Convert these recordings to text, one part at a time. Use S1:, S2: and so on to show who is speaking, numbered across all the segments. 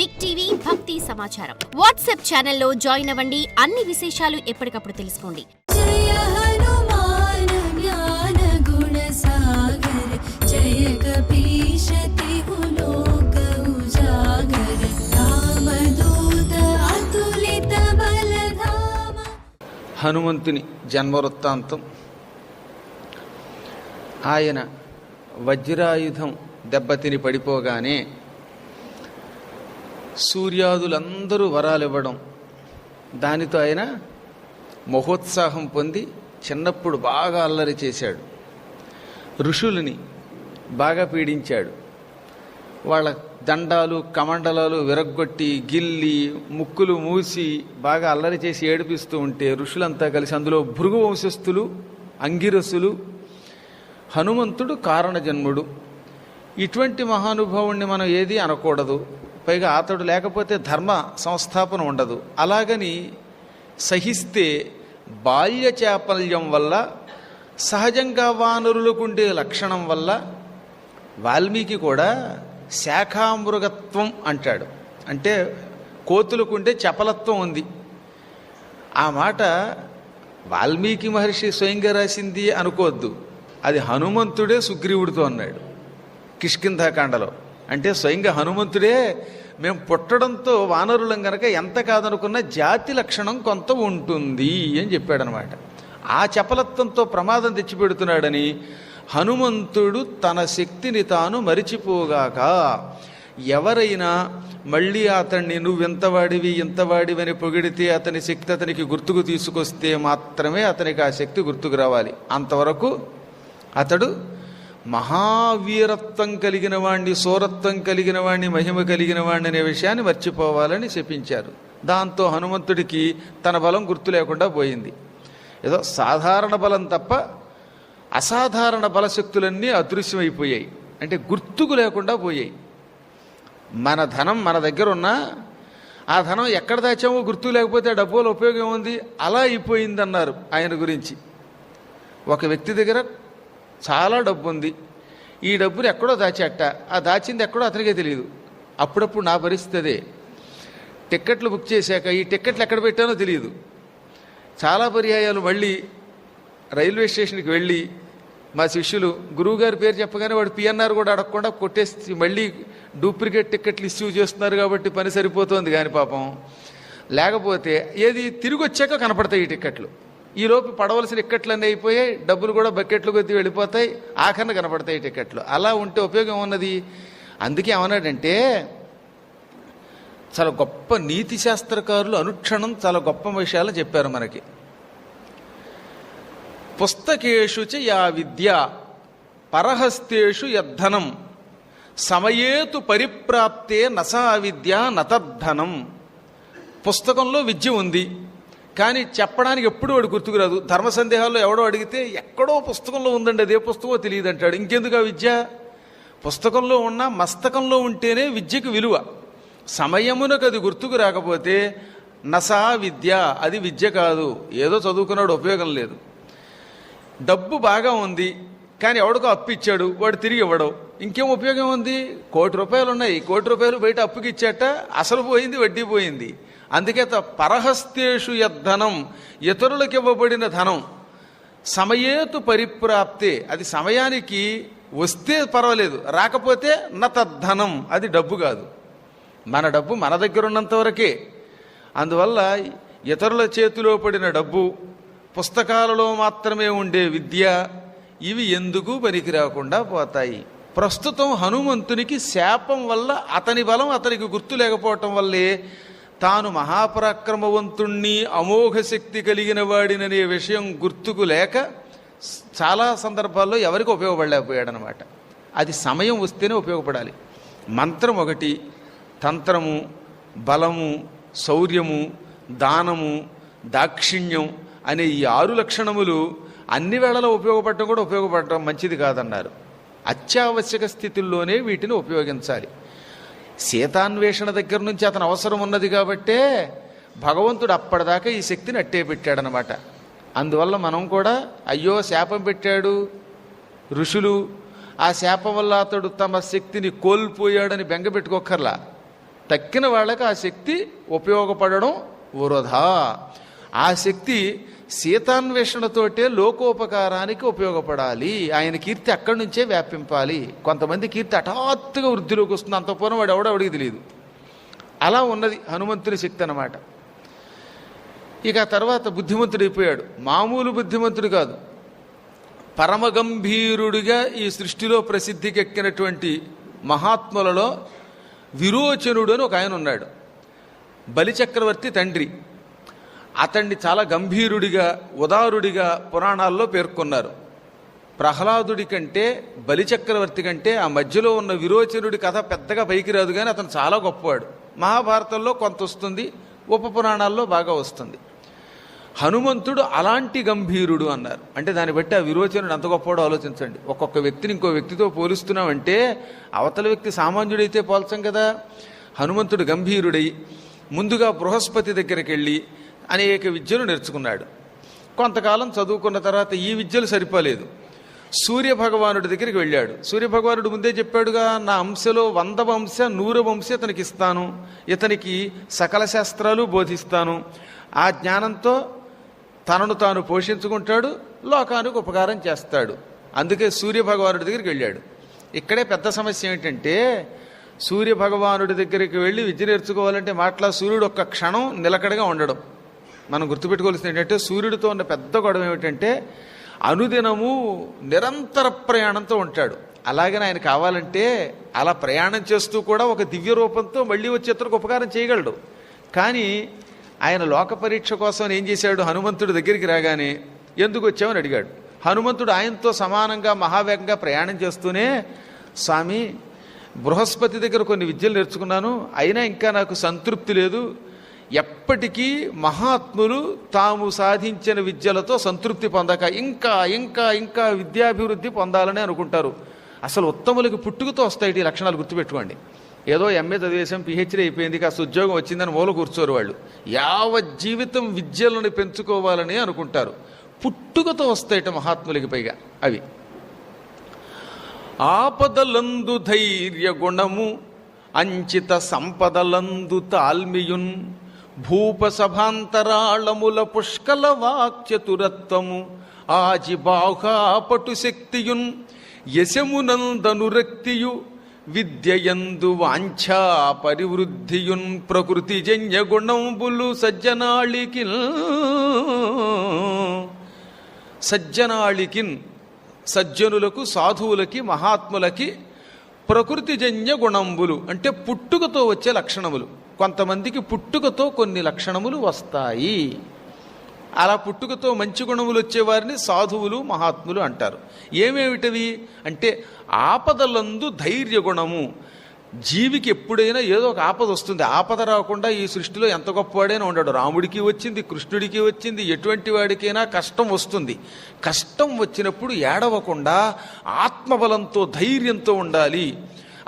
S1: Big TV భక్తి సమాచారం. WhatsApp ఛానల్లో జాయిన్ అవ్వండి. అన్ని విశేషాలు ఎప్పటికప్పుడు తెలుసుకోండి.
S2: హనుమంతుని జన్మవృత్తాంతం. ఆయన వజ్రాయుధం దెబ్బతిని పడిపోగానే సూర్యాదులందరూ వరాలివ్వడం. దానితో ఆయన మహోత్సాహం పొంది చిన్నప్పుడు బాగా అల్లరి చేశాడు. ఋషులని బాగా పీడించాడు. వాళ్ళ దండాలు కమండలాలు విరగ్గొట్టి గిల్లి ముక్కులు మూసి బాగా అల్లరి చేసి ఏడిపిస్తూ ఉంటే ఋషులంతా కలిసి అందులో భృగు వంశస్థులు అంగిరసులు హనుమంతుడు కారణజన్ముడు ఇటువంటి మహానుభావుణ్ణి మనం ఏది అనకూడదు. పైగా అతడు లేకపోతే ధర్మ సంస్థాపన ఉండదు. అలాగని సహిస్తే బాల్య చాపల్యం వల్ల సహజంగా వానరులకు ఉండే లక్షణం వల్ల వాల్మీకి కూడా శాఖామృగత్వం అంటాడు. అంటే కోతులకుండే చపలత్వం ఉంది. ఆ మాట వాల్మీకి మహర్షి స్వయంగా రాసింది అనుకోవద్దు. అది హనుమంతుడే సుగ్రీవుడితో అన్నాడు. కిష్కింధాకాండలో. అంటే స్వయంగా హనుమంతుడే మేము పుట్టడంతో వానరులం గనక ఎంత కాదనుకున్న జాతి లక్షణం కొంత ఉంటుంది అని చెప్పాడనమాట. ఆ చపలత్వంతో ప్రమాదం తెచ్చిపెడుతున్నాడని హనుమంతుడు తన శక్తిని తాను మరిచిపోగాక ఎవరైనా మళ్ళీ అతన్ని నువ్వెంతవాడివి ఇంతవాడివని పొగిడితే అతని శక్తి అతనికి గుర్తుకు తీసుకొస్తే మాత్రమే అతనికి ఆ శక్తి గుర్తుకు రావాలి. అంతవరకు అతడు మహావీరత్వం కలిగిన వాణ్ణి సూరత్వం కలిగిన వాణ్ణి మహిమ కలిగిన వాణ్ణి అనే విషయాన్ని మర్చిపోవాలని శపించారు. దాంతో హనుమంతుడికి తన బలం గుర్తు లేకుండా పోయింది. ఏదో సాధారణ బలం తప్ప అసాధారణ బలశక్తులన్నీ అదృశ్యమైపోయాయి. అంటే గుర్తుకు లేకుండా పోయాయి. మన ధనం మన దగ్గర ఉన్నా ఆ ధనం ఎక్కడ దాచామో గుర్తు లేకపోతే ఆ డబ్బుల ఉపయోగం ఉంది అలా అయిపోయిందన్నారు ఆయన గురించి. ఒక వ్యక్తి దగ్గర చాలా డబ్బు ఉంది ఈ డబ్బుని ఎక్కడో దాచేట. ఆ దాచింది ఎక్కడో అతనికే తెలియదు అప్పుడప్పుడు నా పరిస్థితి అదే. టిక్కెట్లు బుక్ చేశాక ఈ టిక్కెట్లు ఎక్కడ పెట్టానో తెలియదు చాలా పర్యాయాలు మళ్ళీ రైల్వే స్టేషన్కి వెళ్ళి మా శిష్యులు గురువుగారి పేరు చెప్పగానే వాడు పిఎన్ఆర్ కూడా అడగకుండా కొట్టేసి మళ్ళీ డూప్లికేట్ టిక్కెట్లు ఇష్యూ చేస్తున్నారు కాబట్టి పని సరిపోతుంది కానీ పాపం. లేకపోతే ఏది తిరిగి వచ్చాక కనపడతాయి ఈ టిక్కెట్లు. ఈలోపు పడవలసిన టిక్కెట్లన్నీ అయిపోయాయి. డబ్బులు కూడా బకెట్లు కొద్ది వెళ్ళిపోతాయి. ఆఖరణ కనపడతాయి టిక్కెట్లు. అలా ఉంటే ఉపయోగం ఉన్నది అందుకే ఏమన్నాడంటే చాలా గొప్ప నీతి శాస్త్రకారులు అనుక్షణం చాలా గొప్ప విషయాలు చెప్పారు మనకి. పుస్తకేషు చ యా విద్య పరహస్తేషు యద్ధనం సమయేతు పరిప్రాప్తే నసా విద్య నతద్ధనం. పుస్తకంలో విద్య ఉంది. కానీ చెప్పడానికి ఎప్పుడు వాడు గుర్తుకురాదు ధర్మ సందేహాల్లో ఎవడో అడిగితే ఎక్కడో పుస్తకంలో ఉందండి అదే పుస్తకమో తెలియదు అంటాడు ఇంకెందుకు ఆ విద్య? పుస్తకంలో ఉన్న మస్తకంలో ఉంటేనే విద్యకు విలువ. సమయమునకు అది గుర్తుకు రాకపోతే నసా విద్య అది విద్య కాదు. ఏదో చదువుకున్నాడు ఉపయోగం లేదు. డబ్బు బాగా ఉంది కానీ ఎవడికో అప్పు ఇచ్చాడు వాడు తిరిగి ఇవ్వడం. ఇంకేం ఉపయోగం ఉంది? కోటి రూపాయలు ఉన్నాయి కోటి రూపాయలు బయట అప్పుకి ఇచ్చాట అసలు పోయింది వడ్డీ పోయింది. అందుకే త- పరహస్తేషు యద్ధనం ఇతరులకు ఇవ్వబడిన ధనం. సమయేతు పరిప్రాప్తే అది సమయానికి వస్తే పర్వాలేదు రాకపోతే న తద్ధనం అది డబ్బు కాదు. మన డబ్బు మన దగ్గర ఉన్నంత వరకే. అందువల్ల ఇతరుల చేతిలో పడిన డబ్బు పుస్తకాలలో మాత్రమే ఉండే విద్య ఇవి ఎందుకు పనికి రాకుండా పోతాయి? ప్రస్తుతం హనుమంతునికి శాపం వల్ల అతని బలం అతనికి గుర్తు లేకపోవటం వల్లే తాను మహాపరాక్రమవంతుణ్ణి అమోఘ శక్తి కలిగిన వాడిననే విషయం గుర్తుకు లేక చాలా సందర్భాల్లో ఎవరికి ఉపయోగపడలేకపోయాడనమాట. అది సమయం వస్తేనే ఉపయోగపడాలి. మంత్రం ఒకటి తంత్రము బలము శౌర్యము దానము దాక్షిణ్యం అనే ఈ ఆరు లక్షణములు అన్ని వేళలో ఉపయోగపడటం కూడా ఉపయోగపడటం మంచిది కాదన్నారు. అత్యావశ్యక స్థితుల్లోనే వీటిని ఉపయోగించాలి. సీతాన్వేషణ దగ్గర నుంచి అతను అవసరం ఉన్నది కాబట్టే భగవంతుడు అప్పటిదాకా ఈ శక్తిని అట్టే పెట్టాడనమాట అందువల్ల మనం కూడా అయ్యో శాపం పెట్టాడు ఋషులు ఆ శాపం వల్ల అతడు తమ శక్తిని కోల్పోయాడని బెంగపెట్టుకోకర్లా తక్కిన వాళ్ళకి ఆ శక్తి ఉపయోగపడడం వృధా ఆ శక్తి సీతాన్వేషణతోటే లోకోపకారానికి ఉపయోగపడాలి. ఆయన కీర్తి అక్కడి నుంచే వ్యాపింపాలి. కొంతమంది కీర్తి హఠాత్తుగా వృద్ధిలోకి వస్తుంది. అంతపూర్వం వాడు ఎవడో అడిగి తెలియదు. అలా ఉన్నది హనుమంతుని శక్తి అన్నమాట. ఇక తర్వాత బుద్ధిమంతుడు అయిపోయాడు. మామూలు బుద్ధిమంతుడు కాదు. పరమగంభీరుడిగా ఈ సృష్టిలో ప్రసిద్ధికెక్కినటువంటి మహాత్ములలో విరోచనుడు అని ఒక ఆయన ఉన్నాడు. బలిచక్రవర్తి తండ్రి. అతన్ని చాలా గంభీరుడిగా ఉదారుడిగా పురాణాల్లో పేర్కొన్నారు. ప్రహ్లాదుడి కంటే బలిచక్రవర్తి కంటే ఆ మధ్యలో ఉన్న విరోచనుడి కథ పెద్దగా పైకి రాదు కానీ అతను చాలా గొప్పవాడు. మహాభారతంలో కొంత వస్తుంది ఉప పురాణాల్లో బాగా వస్తుంది. హనుమంతుడు అలాంటి గంభీరుడు అన్నారు. అంటే దాన్ని బట్టి ఆ విరోచనుడు అంత గొప్పవాడు ఆలోచించండి. ఒక్కొక్క వ్యక్తిని ఇంకో వ్యక్తితో పోలుస్తున్నామంటే అవతల వ్యక్తి సామాన్యుడైతే పోల్చం కదా. హనుమంతుడు గంభీరుడై ముందుగా బృహస్పతి దగ్గరికి వెళ్ళి అనేక విద్యలు నేర్చుకున్నాడు. కొంతకాలం చదువుకున్న తర్వాత ఈ విద్యలు సరిపోలేదు. సూర్య భగవానుడి దగ్గరికి వెళ్ళాడు. సూర్యభగవానుడు ముందే చెప్పాడుగా నా అంశలో వంద వంశ నూరు వంశ ఇతనికి ఇస్తాను. ఇతనికి సకల శాస్త్రాలు బోధిస్తాను. ఆ జ్ఞానంతో తనను తాను పోషించుకుంటాడు లోకానికి ఉపకారం చేస్తాడు. అందుకే సూర్య భగవానుడి దగ్గరికి వెళ్ళాడు. ఇక్కడే పెద్ద సమస్య ఏమిటంటే సూర్య భగవానుడి దగ్గరికి వెళ్ళి విద్య నేర్చుకోవాలంటే మాట్లా సూర్యుడు ఒక్క క్షణం నిలకడగా ఉండడం. మనం గుర్తుపెట్టుకోవాల్సింది ఏంటంటే సూర్యుడితో ఉన్న పెద్ద గొడవ ఏమిటంటే అనుదినము నిరంతర ప్రయాణంతో ఉంటాడు. అలాగని ఆయన కావాలంటే అలా ప్రయాణం చేస్తూ కూడా ఒక దివ్య రూపంతో మళ్ళీ వచ్చి ఇతరులకు ఉపకారం చేయగలడు. కానీ ఆయన లోక పరీక్ష కోసం ఏం చేశాడు? హనుమంతుడి దగ్గరికి రాగానే ఎందుకు వచ్చామని అడిగాడు. హనుమంతుడు ఆయనతో సమానంగా మహావేగంగా ప్రయాణం చేస్తూనే స్వామి బృహస్పతి దగ్గర కొన్ని విద్యలు నేర్చుకున్నాను. అయినా ఇంకా నాకు సంతృప్తి లేదు. ఎప్పటికీ మహాత్ములు తాము సాధించిన విద్యలతో సంతృప్తి పొందక ఇంకా ఇంకా ఇంకా విద్యాభివృద్ధి పొందాలని అనుకుంటారు. అసలు ఉత్తములకి పుట్టుకతో వస్తాయి ఈ లక్షణాలు గుర్తుపెట్టుకోండి. ఏదో ఎంఏ చదివేశాం పిహెచ్డీ అయిపోయింది కాస్త ఉద్యోగం వచ్చిందని మూల కూర్చోరు వాళ్ళు. యావత్ జీవితం విద్యలను పెంచుకోవాలని అనుకుంటారు. పుట్టుకతో వస్తాయట మహాత్ములకి పైగా అవి. ఆపదలందు ధైర్య గుణము అంచిత సంపదలందు తాల్మియున్ భూపసభాంతరాళముల పుష్కల వాక్చతురత్వము. ఆజి బాహుపటు శక్తియున్ యశమునందనురక్తియు విద్యయందు వాంఛా పరివృద్ధియున్ ప్రకృతి జన్య గుణంబులు సజ్జనాళికిన్. సజ్జనాళికిన్ సజ్జనులకు సాధువులకి మహాత్ములకి ప్రకృతిజన్య గుణంబులు అంటే పుట్టుకతో వచ్చే లక్షణములు. కొంతమందికి పుట్టుకతో కొన్ని లక్షణములు వస్తాయి. అలా పుట్టుకతో మంచి గుణములు వచ్చేవారిని సాధువులు మహాత్ములు అంటారు. ఏమేమిటవి? అంటే ఆపదలందు ధైర్య గుణము జీవికి ఎప్పుడైనా ఏదో ఒక ఆపద వస్తుంది. ఆపద రాకుండా ఈ సృష్టిలో ఎంత గొప్పవాడైనా ఉండడు. రాముడికి వచ్చింది కృష్ణుడికి వచ్చింది ఎటువంటి వాడికైనా కష్టం వస్తుంది. కష్టం వచ్చినప్పుడు ఏడవకుండా ఆత్మబలంతో ధైర్యంతో ఉండాలి.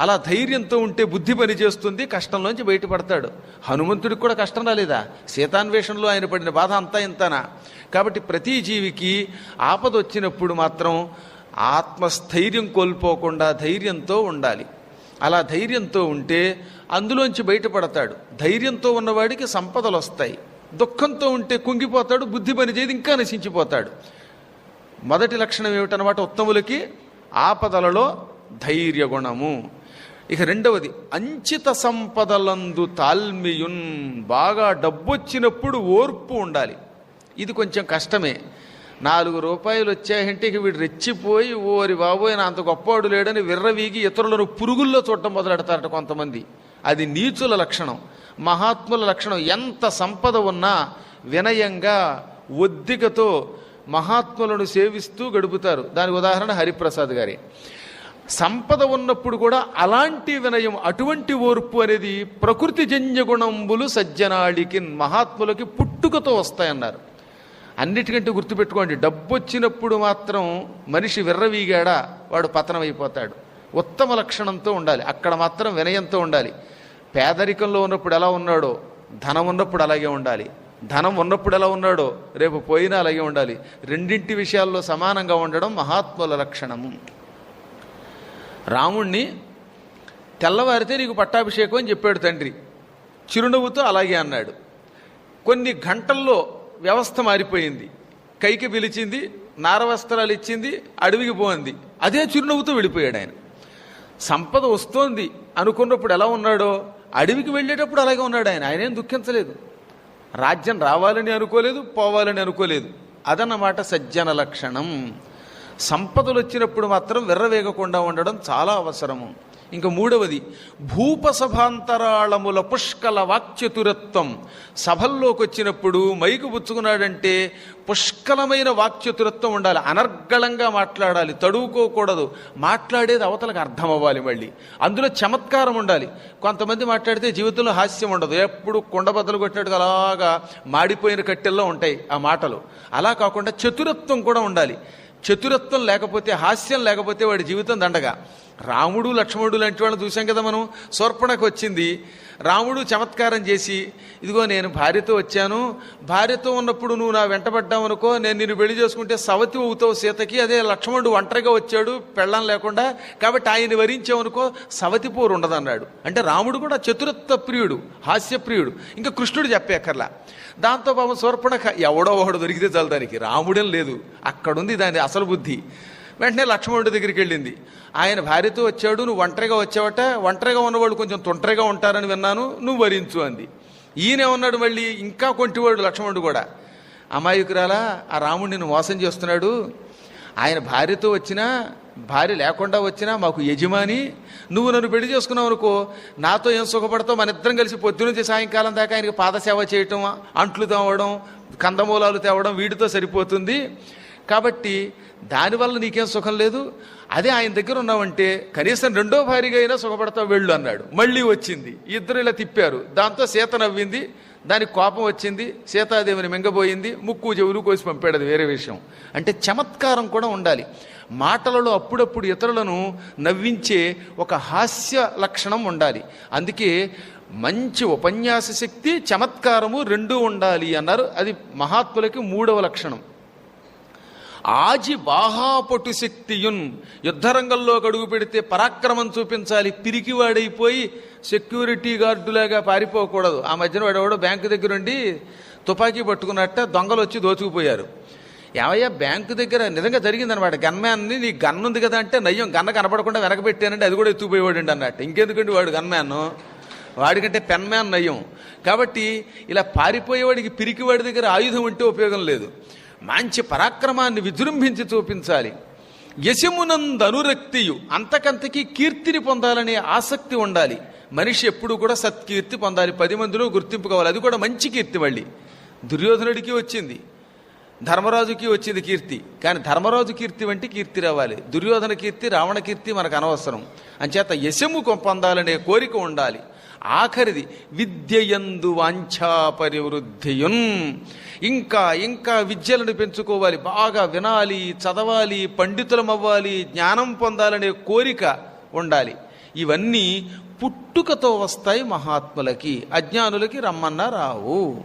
S2: అలా ధైర్యంతో ఉంటే బుద్ధి పని చేస్తుంది కష్టంలోంచి బయటపడతాడు. హనుమంతుడికి కూడా కష్టం రాలేదా? సీతాన్వేషణలో ఆయన పడిన బాధ అంతా ఇంతనా? కాబట్టి ప్రతి జీవికి ఆపద వచ్చినప్పుడు మాత్రం ఆత్మస్థైర్యం కోల్పోకుండా ధైర్యంతో ఉండాలి. అలా ధైర్యంతో ఉంటే అందులోంచి బయటపడతాడు. ధైర్యంతో ఉన్నవాడికి సంపదలు వస్తాయి దుఃఖంతో ఉంటే కుంగిపోతాడు బుద్ధి పని ఇంకా నశించిపోతాడు. మొదటి లక్షణం ఏమిటనమాట ఉత్తములకి? ఆపదలలో ధైర్యగుణము. ఇక రెండవది అంచిత సంపదలందు తాల్మియున్ బాగా డబ్బొచ్చినప్పుడు ఓర్పు ఉండాలి. ఇది కొంచెం కష్టమే. నాలుగు రూపాయలు వచ్చాయంటే ఇక వీడు రెచ్చిపోయి ఓరి బాబోయ్ నా అంత గొప్పవాడు లేడని విర్రవీగి ఇతరులను పురుగుల్లో చూడటం మొదలెడతారట కొంతమంది. అది నీచుల లక్షణం మహాత్ముల లక్షణం. ఎంత సంపద ఉన్నా వినయంగా ఒద్దికతో మహాత్ములను సేవిస్తూ గడుపుతారు. దానికి ఉదాహరణ హరిప్రసాద్ గారి. సంపద ఉన్నప్పుడు కూడా అలాంటి వినయం అటువంటి ఓర్పు అనేది ప్రకృతి జన్య గుణంబులు సజ్జనాళికి మహాత్ములకి పుట్టుకతో వస్తాయన్నారు. అన్నిటికంటే గుర్తుపెట్టుకోండి డబ్బు వచ్చినప్పుడు మాత్రం మనిషి విర్రవీగాడా వాడు పతనమైపోతాడు. ఉత్తమ లక్షణంతో ఉండాలి అక్కడ మాత్రం వినయంతో ఉండాలి. పేదరికంలో ఉన్నప్పుడు ఎలా ఉన్నాడో ధనం ఉన్నప్పుడు అలాగే ఉండాలి. ధనం ఉన్నప్పుడు ఎలా ఉన్నాడో రేపు పోయినా అలాగే ఉండాలి. రెండింటి విషయాల్లో సమానంగా ఉండడం మహాత్ముల లక్షణము. రాముణ్ణి తెల్లవారితే నీకు పట్టాభిషేకం అని చెప్పాడు తండ్రి. చిరునవ్వుతో అలాగే అన్నాడు. కొన్ని గంటల్లో వ్యవస్థ మారిపోయింది. కైకి పిలిచింది నారవస్త్రాలు ఇచ్చింది అడవికి పోయింది. అదే చిరునవ్వుతో వెళ్ళిపోయాడు ఆయన. సంపద వస్తోంది అనుకున్నప్పుడు ఎలా ఉన్నాడో అడవికి వెళ్ళేటప్పుడు అలాగే ఉన్నాడు ఆయన. ఆయనేం దుఃఖించలేదు. రాజ్యం రావాలని అనుకోలేదు పోవాలని అనుకోలేదు. అదన్నమాట సజ్జన లక్షణం. సంపదలు వచ్చినప్పుడు మాత్రం విర్రవేగకుండా ఉండడం చాలా అవసరము. ఇంకా మూడవది భూపసభాంతరాళముల పుష్కల వాక్చతురత్వం. సభల్లోకి వచ్చినప్పుడు మైకు పుచ్చుకున్నాడంటే పుష్కలమైన వాక్చతురత్వం ఉండాలి. అనర్గళంగా మాట్లాడాలి. తడువుకోకూడదు. మాట్లాడేది అవతలకు అర్థం అవ్వాలి మళ్ళీ. అందులో చమత్కారం ఉండాలి. కొంతమంది మాట్లాడితే జీవితంలో హాస్యం ఉండదు. ఎప్పుడు కొండబద్దలు కొట్టినట్టు అలాగా మాడిపోయిన కట్టెల్లో ఉంటాయి ఆ మాటలు. అలా కాకుండా చతురత్వం కూడా ఉండాలి. చతురత్వం లేకపోతే హాస్యం లేకపోతే వాడి జీవితం దండగా. రాముడు లక్ష్మణుడు లాంటి వాళ్ళని చూసాం కదా మనం. శూర్పణకు వచ్చింది. రాముడు చమత్కారం చేసి ఇదిగో నేను భార్యతో వచ్చాను. భార్యతో ఉన్నప్పుడు నువ్వు నా వెంటబడ్డావు అనుకో నేను నిన్ను పెళ్ళి చేసుకుంటే సవతి అవుతావు సీతకి. అదే లక్ష్మణుడు ఒంటరిగా వచ్చాడు పెళ్ళం లేకుండా. కాబట్టి ఆయన వరించావనుకో సవతి పోరు ఉండదన్నాడు. అంటే రాముడు కూడా చతురత్వ ప్రియుడు హాస్యప్రియుడు ఇంకా కృష్ణుడు చెప్పేకర్లా దాంతో పాపం శూర్పణఖ ఎవడో ఒకడు దొరికితే చాలు దానికి. రాముడేం లేదు. అక్కడుంది దాని అసలు బుద్ధి. వెంటనే లక్ష్మణుడి దగ్గరికి వెళ్ళింది. ఆయన భార్యతో వచ్చాడు నువ్వు ఒంటరిగా వచ్చావట ఒంటరిగా ఉన్నవాళ్ళు కొంచెం తొంటరిగా ఉంటారని విన్నాను నువ్వు వరించు అంది. ఈయనే ఉన్నాడు మళ్ళీ ఇంకా కొంటివాడు లక్ష్మణుడు కూడా. అమాయకురాలా ఆ రాముడిని మోసం చేస్తున్నాడు. ఆయన భార్యతో వచ్చినా భార్య లేకుండా వచ్చినా మాకు యజమాని. నువ్వు నన్ను పెళ్ళి చేసుకున్నావు అనుకో నాతో ఏం సుఖపడతావు? మన ఇద్దరం కలిసి పొద్దునుంచి సాయంకాలం దాకా ఆయనకి పాదసేవ చేయటం అంట్లు తవ్వడం కందమూలాలు తేవడం వీటితో సరిపోతుంది. కాబట్టి దానివల్ల నీకేం సుఖం లేదు? అదే ఆయన దగ్గర ఉన్నావంటే కనీసం రెండో భారీగా అయినా సుఖపడతావు వెళ్ళు అన్నాడు. మళ్ళీ వచ్చింది. ఇద్దరు ఇలా తిప్పారు. దాంతో సీత నవ్వింది. దానికి కోపం వచ్చింది. సీతాదేవిని మింగబోయింది. ముక్కు చెవులు కోసి పంపాడు. అది వేరే విషయం. అంటే చమత్కారం కూడా ఉండాలి. మాటలలో అప్పుడప్పుడు ఇతరులను నవ్వించే ఒక హాస్య లక్షణం ఉండాలి. అందుకే మంచి ఉపన్యాస శక్తి చమత్కారము రెండూ ఉండాలి అన్నారు. అది మహాత్ములకి మూడవ లక్షణం. ఆజి బాహాపటు శక్తియున్. యుద్ధరంగంలో అడుగు పెడితే పరాక్రమం చూపించాలి. పిరికివాడైపోయి సెక్యూరిటీ గార్డులాగా పారిపోకూడదు. ఆ మధ్యన వాడెవడో బ్యాంకు దగ్గర ఉండి తుపాకీ పట్టుకున్నట్ట దొంగలు వచ్చి దోచుకుపోయారు. ఏమయ్యా బ్యాంకు దగ్గర నిజంగా జరిగిందనమాట గన్మ్యాన్ని నీ గన్ ఉంది కదా అంటే నయ్యం గన్న కనపడకుండా వెనకబెట్టానంటే అది కూడా ఎత్తుకుపోయేవాడు అన్నట్టు. ఇంకెందుకండి వాడు గన్మ్యాన్? వాడికంటే పెన్ మ్యాన్ నయ్యం. కాబట్టి ఇలా పారిపోయేవాడికి పిరికివాడి దగ్గర ఆయుధం ఉంటే ఉపయోగం లేదు. మంచి పరాక్రమాన్ని విజృంభించి చూపించాలి. యశమునందనురక్తియు అంతకంతకి కీర్తిని పొందాలనే ఆసక్తి ఉండాలి. మనిషి ఎప్పుడు కూడా సత్కీర్తి పొందాలి. పది మందిలో గుర్తింపు కావాలి. అది కూడా మంచి కీర్తి మళ్ళీ. దుర్యోధనుడికి వచ్చింది. ధర్మరాజుకి వచ్చింది కీర్తి. కానీ ధర్మరాజు కీర్తి వంటి కీర్తి రావాలి. దుర్యోధన కీర్తి రావణ కీర్తి మనకు అనవసరం. అంచేత యశము పొందాలనే కోరిక ఉండాలి. ఆఖరిది విద్యయందు వాంఛా పరివృద్ధియున్. ఇంకా ఇంకా విద్యలను పెంచుకోవాలి బాగా వినాలి చదవాలి పండితులమవ్వాలి జ్ఞానం పొందాలనే కోరిక ఉండాలి. ఇవన్నీ పుట్టుకతో వస్తాయి మహాత్ములకి అజ్ఞానులకి రమ్మన్నా రావు